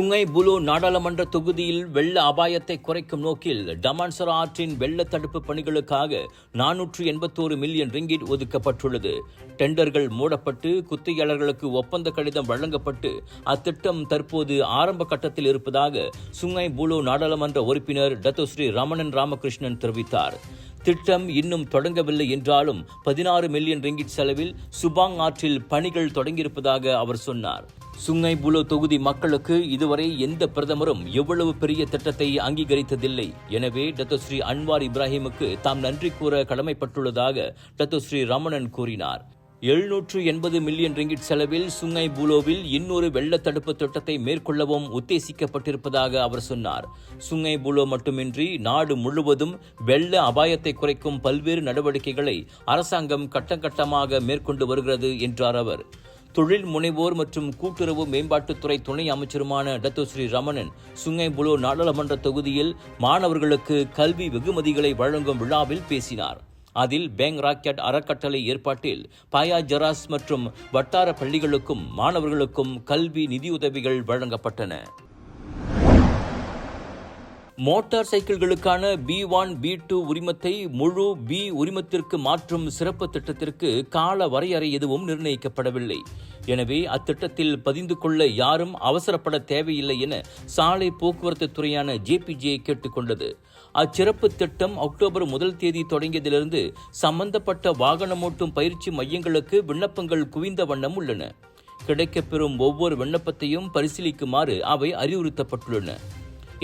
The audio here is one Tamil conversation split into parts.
சுங்கை புலு நாடாளுமன்ற தொகுதியில் வெள்ள அபாயத்தை குறைக்கும் நோக்கில் டமான்சரா ஆற்றின் வெள்ள தடுப்பு பணிகளுக்காக நானூற்று எண்பத்தோரு மில்லியன் ரிங்கிட் ஒதுக்கப்பட்டுள்ளது. டெண்டர்கள் மூடப்பட்டு குத்தகையாளர்களுக்கு ஒப்பந்த கடிதம் வழங்கப்பட்டு அத்திட்டம் தற்போது ஆரம்ப கட்டத்தில் இருப்பதாக சுங்கை புலு நாடாளுமன்ற உறுப்பினர் டத்தோஸ்ரீ ரமணன் ராமகிருஷ்ணன் தெரிவித்தார். திட்டம் இன்னும் தொடங்கவில்லை என்றாலும் பதினாறு மில்லியன் ரிங்கிட் செலவில் சுபாங் ஆற்றில் பணிகள் தொடங்கியிருப்பதாக அவர் சொன்னார். சுங்கை புலோ தொகுதி மக்களுக்கு இதுவரை எந்த பிரதமரும் எவ்வளவு பெரிய திட்டத்தை அங்கீகரித்ததில்லை. எனவே டத்தோஸ்ரீ அன்வார் இப்ராஹிமுக்கு தாம் நன்றி கூற கடமைப்பட்டுள்ளதாக டத்தோஸ்ரீ ரமணன் கூறினார். எழுநூற்று எண்பது மில்லியன் ரிங்கிட் செலவில் சுங்கை பூலோவில் இன்னொரு வெள்ள தடுப்பு திட்டத்தை மேற்கொள்ளவும் உத்தேசிக்கப்பட்டிருப்பதாக அவர் சொன்னார். சுங்கை பூலோ மட்டுமின்றி நாடு முழுவதும் வெள்ள அபாயத்தை குறைக்கும் பல்வேறு நடவடிக்கைகளை அரசாங்கம் கட்டங்கட்டமாக மேற்கொண்டு வருகிறது என்றார் அவர். தொழில் முனைவோர் மற்றும் கூட்டுறவு மேம்பாட்டுத்துறை துணை அமைச்சருமான டத்தோஸ்ரீ ரமணன் சுங்கை புலோ நாடாளுமன்ற தொகுதியில் மாணவர்களுக்கு கல்வி வெகுமதிகளை வழங்கும் விழாவில் பேசினார். அதில் பேங் ராக்கெட் அறக்கட்டளை ஏற்பாட்டில் பாயா ஜராஸ் மற்றும் வட்டார பள்ளிகளுக்கும் மாணவர்களுக்கும் கல்வி நிதியுதவிகள் வழங்கப்பட்டன. மோட்டார் சைக்கிள்களுக்கான பி ஒன் பி டூ உரிமத்தை முழு பி உரிமத்திற்கு மாற்றும் சிறப்பு திட்டத்திற்கு கால வரையறை எதுவும் நிர்ணயிக்கப்படவில்லை. எனவே அத்திட்டத்தில் பதிந்து கொள்ள யாரும் அவசரப்பட தேவையில்லை என சாலை போக்குவரத்து துறையான ஜேபிஜே கேட்டுக்கொண்டது அச்சிறப்பு திட்டம் அக்டோபர் முதல் தேதி தொடங்கியதிலிருந்து சம்பந்தப்பட்ட வாகனமோட்டும் பயிற்சி மையங்களுக்கு விண்ணப்பங்கள் குவிந்த வண்ணம் உள்ளன. கிடைக்கப்பெறும் ஒவ்வொரு விண்ணப்பத்தையும் பரிசீலிக்குமாறு அவை அறிவுறுத்தப்பட்டுள்ளன.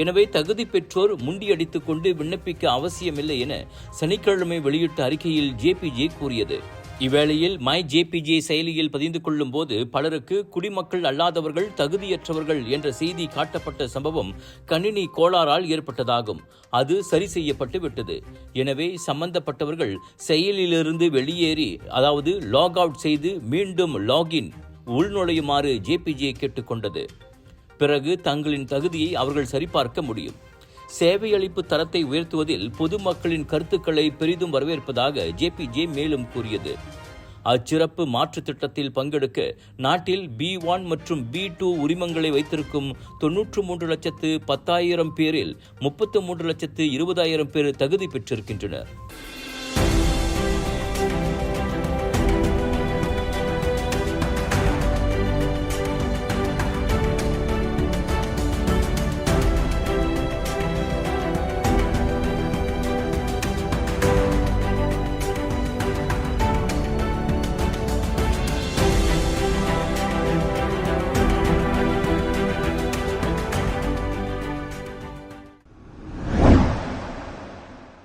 எனவே தகுதி பெற்றோர் முண்டியடித்துக் கொண்டு விண்ணப்பிக்க அவசியமில்லை என சனிக்கிழமை வெளியிட்ட அறிக்கையில் ஜேபிஜே கூறியது. இவ்வேளையில் மை ஜேபிஜே செயலியில் பதிந்து கொள்ளும் போது பலருக்கு குடிமக்கள் அல்லாதவர்கள் தகுதியற்றவர்கள் என்ற செய்தி காட்டப்பட்ட சம்பவம் கணினி கோளாறால் ஏற்பட்டதாகும். அது சரி செய்யப்பட்டு விட்டது. எனவே சம்பந்தப்பட்டவர்கள் செயலிலிருந்து வெளியேறி அதாவது லாக் அவுட் செய்து மீண்டும் லாகின் உள்நுழையுமாறு ஜேபிஜே கேட்டுக்கொண்டது பிறகு தங்களின் தகுதியை அவர்கள் சரிபார்க்க முடியும். சேவையளிப்பு தரத்தை உயர்த்துவதில் பொதுமக்களின் கருத்துக்களை பெரிதும் வரவேற்பதாக ஜேபிஜே மேலும் கூறியது. அச்சிறப்பு மாற்றுத் திட்டத்தில் பங்கெடுக்க நாட்டில் பி ஒன் மற்றும் பி டூ உரிமங்களை வைத்திருக்கும் தொன்னூற்று மூன்று லட்சத்து பத்தாயிரம் பேரில் முப்பத்து மூன்று லட்சத்து இருபதாயிரம் பேர் தகுதி பெற்றிருக்கின்றனர்.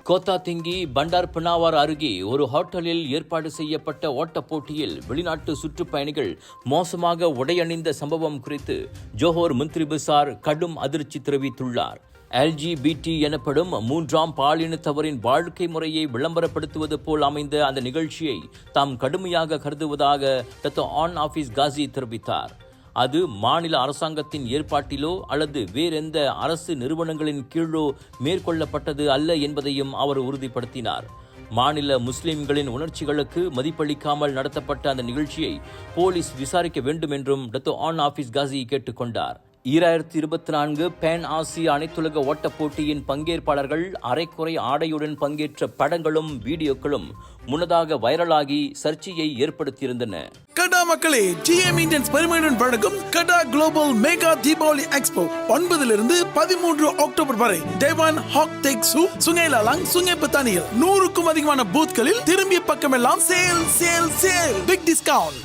கோத்தாத்திங்கி பண்டார் பினாவார் அருகே ஒரு ஹோட்டலில் ஏற்பாடு செய்யப்பட்ட ஓட்டப் போட்டியில் வெளிநாட்டு சுற்றுப்பயணிகள் மோசமாக உடையணிந்த சம்பவம் குறித்து ஜோஹோர் மந்திரி பிசார் கடும் அதிர்ச்சி தெரிவித்துள்ளார். எல்ஜிபிடி எனப்படும் மூன்றாம் பாலினத்தவரின் வாழ்க்கை முறையை விளம்பரப்படுத்துவது போல் அமைந்த அந்த நிகழ்ச்சியை தாம் கடுமையாக கருதுவதாக தத்த ஆன் ஆபீஸ் காசி தெரிவித்தார். அது மாநில அரசாங்கத்தின் ஏற்பாட்டிலோ அல்லது வேறெந்த அரசு நிறுவனங்களின் கீழோ மேற்கொள்ளப்பட்டது அல்ல என்பதையும் அவர் உறுதிப்படுத்தினார். மாநில முஸ்லிம்களின் உணர்ச்சிகளுக்கு மதிப்பளிக்காமல் நடத்தப்பட்ட அந்த நிகழ்ச்சியை போலீஸ் விசாரிக்க வேண்டும் என்றும் டத்தோ ஆன் ஆபீஸ் காசி கேட்டுக்கொண்டார். ஈராயிரத்தி இருபத்தி நான்கு பேன் ஆசிய அனைத்துலக ஓட்டப் போட்டியின் பங்கேற்பாளர்கள் அரைக்குறை ஆடையுடன் பங்கேற்ற படங்களும் வீடியோக்களும் முன்னதாக வைரலாகி சர்ச்சையை ஏற்படுத்தியிருந்தன. கடா மக்களே ஜிஎம் இந்தியன்ஸ் பெருமையுடன் வழங்கும் Kedah global mega Deepavali expo ஒன்பதிலிருந்து பதிமூன்று அக்டோபர் வரை டேவான் ஹாக் டெக் சூ சுங்கேலாலாங் சுங்கே பத்தானியில் நூறுக்கும் அதிகமான பூத்களில் திரும்பிய பக்கமெல்லாம் sale sale sale. Big discount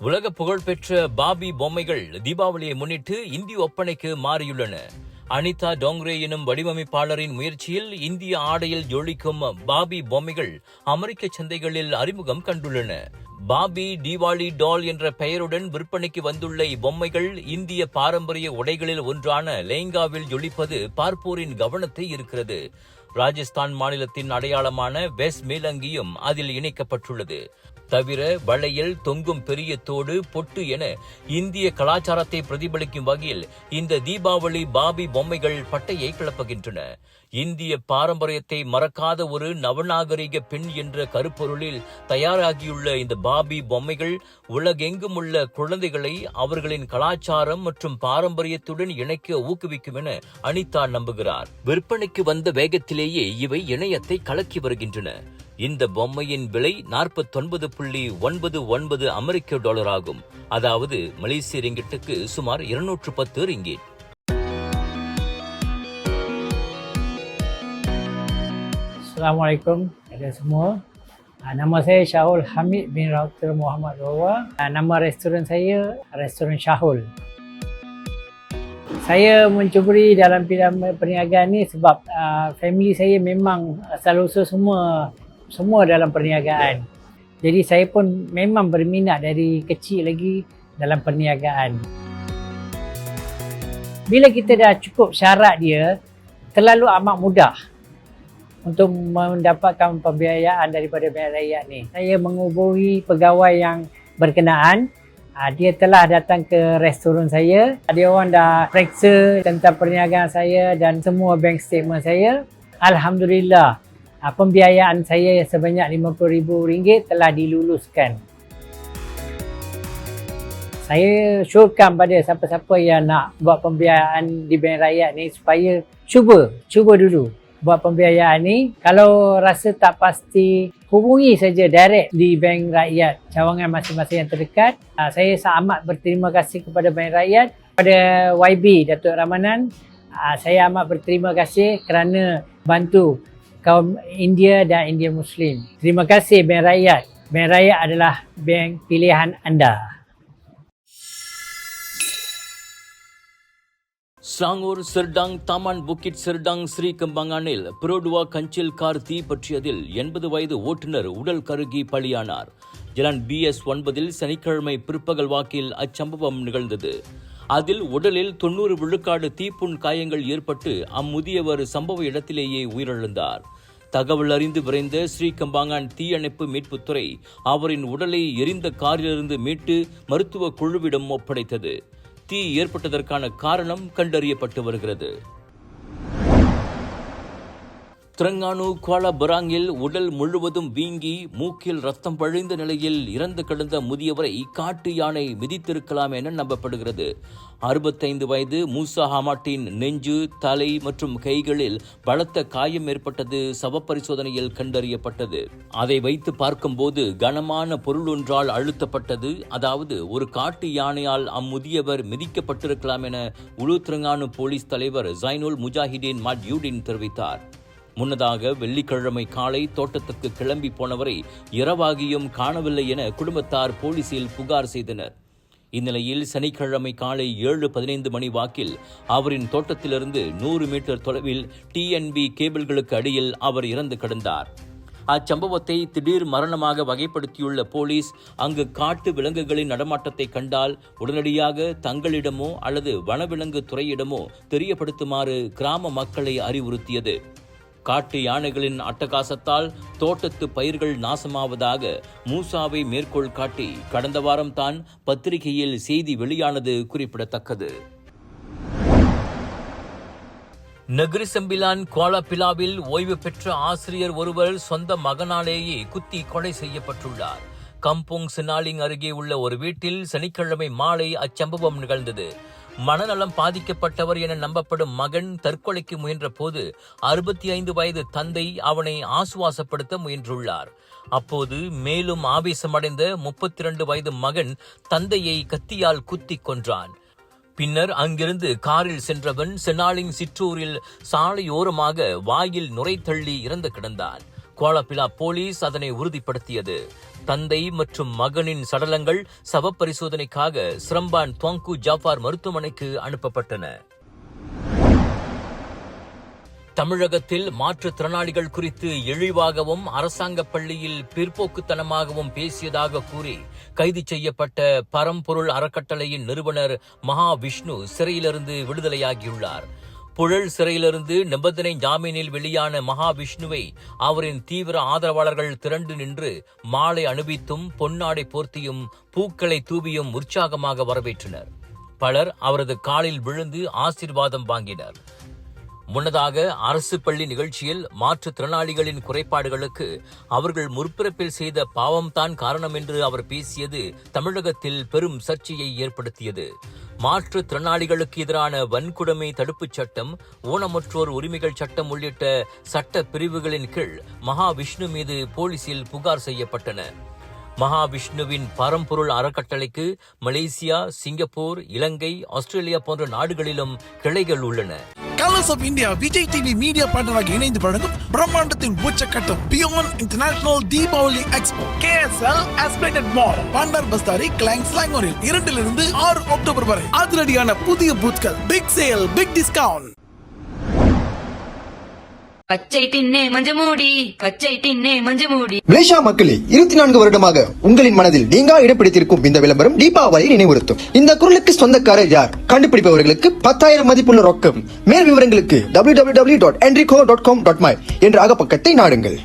உலக புகழ்பெற்ற பாபி பொம்மைகள் தீபாவளியை முன்னிட்டு இந்தி ஒப்பனைக்கு மாறியுள்ளன. அனிதா டோங்ரே எனும் வடிவமைப்பாளரின் முயற்சியில் இந்திய ஆடையில் ஜொலிக்கும் பாபி பொம்மைகள் அமெரிக்க சந்தைகளில் அறிமுகம் கண்டுள்ளன. பாபி டிவாலி டால் என்ற பெயருடன் விற்பனைக்கு வந்துள்ள இப்பொம்மைகள் இந்திய பாரம்பரிய உடைகளில் ஒன்றான லேங்காவில் ஜொலிப்பது பார்ப்போரின் கவனத்தை இருக்கிறது ராஜஸ்தான் மாநிலத்தின் அடையாளமான வெஸ் மேலங்கியும் அதில் இணைக்கப்பட்டுள்ளது. தவிர வளையல் தொங்கும் பெரிய தோடு பொட்டு என இந்திய கலாச்சாரத்தை பிரதிபலிக்கும் வகையில் இந்த தீபாவளி பாபி பொம்மைகள் பட்டையை கிளப்புகின்றன. இந்திய பாரம்பரியத்தை மறக்காத ஒரு நவநாகரிக பெண் என்ற கருப்பொருளில் தயாராகியுள்ள இந்த பாபி பொம்மைகள் உலகெங்கும் உள்ள குழந்தைகளை அவர்களின் கலாச்சாரம் மற்றும் பாரம்பரியத்துடன் இணைக்க ஊக்குவிக்கும் என அனிதா நம்புகிறார். விற்பனைக்கு வந்த வேகத்திலேயே இவை இணையத்தை கலக்கி வருகின்றன. இந்த பொம்மையின் விலை நாற்பத்தொன்பது புள்ளி ஒன்பது ஒன்பது அமெரிக்க டாலர் ஆகும் அதாவது மலேசிய ரிங்கிட்டுக்கு சுமார் இருநூற்று பத்து ringgit Assalamualaikum kepada semua. Ah, Nama saya Syahul Hamid bin Rauter Muhammad Rawa. Ah, Nama restoran saya Restoran Syahul. Saya mencuburi dalam bidang perniagaan ni sebab uh, family saya memang asal usul semua semua dalam perniagaan. Jadi saya pun memang berminat dari kecil lagi dalam perniagaan. Bila kita dah cukup syarat dia, terlalu amat mudah untuk mendapatkan pembiayaan daripada bank rakyat ni. Saya menghubungi pegawai yang berkenaan. Ah, Dia telah datang ke restoran saya. Dia orang dah periksa tentang perniagaan saya dan semua bank statement saya. Alhamdulillah, ah, pembiayaan saya sebanyak RM50,000 telah diluluskan. Saya syorkan pada siapa-siapa yang nak buat pembiayaan di bank rakyat ni supaya cuba, cuba dulu buat pembiayaan ni. Kalau rasa tak pasti, hubungi saja direct di bank rakyat cawangan masing-masing yang terdekat. Ah, Saya amat berterima kasih kepada bank rakyat, kepada YB Datuk Ramanan. Ah, Saya amat berterima kasih kerana bantu kaum India dan India Muslim. Terima kasih bank rakyat. Bank rakyat adalah bank pilihan anda. சாங்கூர் Serdang Taman Bukit Serdang Sri கம்பங்கானில் Perodua Kancil car தீ பற்றியதில் எண்பது வயது ஓட்டுநர் உடல் கருகி பலியானார் ஜலான் பிஎஸ் ஒன்பதில் சனிக்கிழமை பிற்பகல் வாக்கில் அச்சம்பவம் நிகழ்ந்தது அதில் உடலில் தொண்ணூறு விழுக்காடு தீப்புண் காயங்கள் ஏற்பட்டு அம்முதியவர் சம்பவ இடத்திலேயே உயிரிழந்தார். தகவல் அறிந்து விரைந்த ஸ்ரீகம்பாங்கான் தீயணைப்பு மீட்புத்துறை அவரின் உடலை எரிந்த காரிலிருந்து மீட்டு மருத்துவ குழுவிடம் ஒப்படைத்தது. தீ ஏற்பட்டதற்கான காரணம் கண்டறியப்பட்டு வருகிறது. திரங்கானு குவாலபராங்கில் உடல் முழுவதும் வீங்கி மூக்கில் ரத்தம் பழிந்த நிலையில் இறந்து கிடந்த முதியவரை காட்டு யானை மிதித்திருக்கலாம் என நம்பப்படுகிறது. அறுபத்தைந்து வயது மூசா ஹமாட்டின் நெஞ்சு தலை மற்றும் கைகளில் பலத்த காயம் ஏற்பட்டது சவ பரிசோதனையில் கண்டறியப்பட்டது. அதை வைத்து பார்க்கும்போது கனமான பொருள் ஒன்றால் அழுத்தப்பட்டது. அதாவது ஒரு காட்டு யானையால் அம்முதியவர் மிதிக்கப்பட்டிருக்கலாம் என உளு திரங்கானு போலீஸ் தலைவர் ஜைனுல் முஜாஹிதீன் மட்யூடின் தெரிவித்தார். முன்னதாக வெள்ளிக்கிழமை காலை தோட்டத்துக்கு கிளம்பி போனவரை இரவாகியும் காணவில்லை என குடும்பத்தார் போலீசில் புகார் செய்தனர். இந்நிலையில் சனிக்கிழமை காலை ஏழு பதினைந்து மணி வாக்கில் அவரின் தோட்டத்திலிருந்து நூறு மீட்டர் தொலைவில் டிஎன்பி கேபிள்களுக்கு அடியில் அவர் இறந்து கிடந்தார். அச்சம்பவத்தை திடீர் மரணமாக வகைப்படுத்தியுள்ள போலீஸ் அங்கு காட்டு விலங்குகளின் நடமாட்டத்தை கண்டால் உடனடியாக தங்களிடமோ அல்லது வனவிலங்கு துறையிடமோ தெரியப்படுத்துமாறு கிராம மக்களை அறிவுறுத்தியது. காட்டு யானைகளின் அட்டகாசத்தால் தோட்டத்து பயிர்கள் நாசமாவதாக மூசாவை மேற்கோள் காட்டி கடந்த வாரம் தான் பத்திரிகையில் செய்தி வெளியானது குறிப்பிடத்தக்கது. நெகிரிசம்பிலான் கோலப்பிலாவில் கோலாபிலாவில் ஓய்வு பெற்ற ஆசிரியர் ஒருவர் சொந்த மகனாலேயே குத்தி கொலை செய்யப்பட்டுள்ளார். கம்போங் சினாலிங் அருகே உள்ள ஒரு வீட்டில் சனிக்கிழமை மாலை அச்சம்பவம் நிகழ்ந்தது. மனநலம் பாதிக்கப்பட்டவர் என நம்பப்படும் மகன் தற்கொலைக்கு முயன்ற போது அறுபத்தி ஐந்து வயது தந்தை அவனை ஆசுவாசப்படுத்த முயன்றுள்ளார். அப்போது மேலும் ஆவேசமடைந்த முப்பத்தி இரண்டு வயது மகன் தந்தையை கத்தியால் குத்திக் கொன்றான். பின்னர் அங்கிருந்து காரில் சென்றவன் செனாலிங் சிற்றூரில் சாலையோரமாக வாயில் நுரை தள்ளி இறந்து கிடந்தான். கோலப்பிலா போலீஸ் அதனை உறுதிப்படுத்தியது. தந்தை மற்றும் மகனின் சடலங்கள் சவ பரிசோதனைக்காக சிரம்பான் துவங்கு ஜாஃபார் மருத்துவமனைக்கு அனுப்பப்பட்டன. தமிழகத்தில் மாற்றுத்திறனாளிகள் குறித்து இழிவாகவும் அரசாங்க பள்ளியில் பிற்போக்குத்தனமாகவும் பேசியதாக கூறி கைது செய்யப்பட்ட பரம்பொருள் அறக்கட்டளையின் நிறுவனர் மகா விஷ்ணு சிறையிலிருந்து விடுதலையாகியுள்ளார். புழல் சிறையிலிருந்து நிபந்தனை ஜாமீனில் வெளியான மகாவிஷ்ணுவை அவரின் தீவிர ஆதரவாளர்கள் திரண்டு நின்று மாலை அணிவித்தும் பொன்னாடை போர்த்தியும் பூக்களை தூவியும் உற்சாகமாக வரவேற்றனர். பலர் அவரது காலில் விழுந்து ஆசீர்வாதம் வாங்கினர். முன்னதாக அரசு பள்ளி நிகழ்ச்சியில் மாற்றுத்திறனாளிகளின் குறைபாடுகளுக்கு அவர்கள் முற்பிறப்பில் செய்த பாவம்தான் காரணம் என்று அவர் பேசியது தமிழகத்தில் பெரும் சர்ச்சையை ஏற்படுத்தியது. மாற்றுத்திறனாளிகளுக்கு எதிரான வன்கொடுமை தடுப்புச் சட்டம் ஊனமுற்றோர் உரிமைகள் சட்டம் உள்ளிட்ட சட்ட பிரிவுகளின் கீழ் மகாவிஷ்ணு மீது போலீசில் புகார் செய்யப்பட்டன. மகாவிஷ்ணுவின் பரம்பொருள் அறக்கட்டளைக்கு மலேசியா சிங்கப்பூர் இலங்கை ஆஸ்திரேலியா போன்ற நாடுகளிலும் கிளைகள் உள்ளன. Colours of India Vijay TV media பார்ட்னராக இணைந்து வழங்கும் பிரம்மாண்டத்தின் உச்சக்கட்டம் beyond international Deepavali expo KSL aspirated mall Bandar பஸ்தாரி Klang ஸ்லாங்கோரில் இரண்டிலிருந்து ஆறு அக்டோபர் வரை. அதிரடியான புதிய பூத்கள் பிக் சேல் பிக் டிஸ்கவுண்ட் பச்சை தின்னே மஞ்சமூடி பச்சை தின்னே மஞ்சமூடி மலேசியா மக்களே இருபத்தி நான்கு வருடமாக உங்களின் மனதில் நீங்கா இடம் பிடித்திருக்கும் இந்த விளம்பரம் தீபாவளி நினைவுறுத்தும். இந்த குரலுக்கு சொந்தக்காரர் யார்? கண்டுபிடிப்பவர்களுக்கு பத்தாயிரம் மதிப்புள்ள ரொக்கம். மேல் விவரங்களுக்கு www.enrico.com.my என்ற அகப்பக்கத்தை நாடுங்கள்.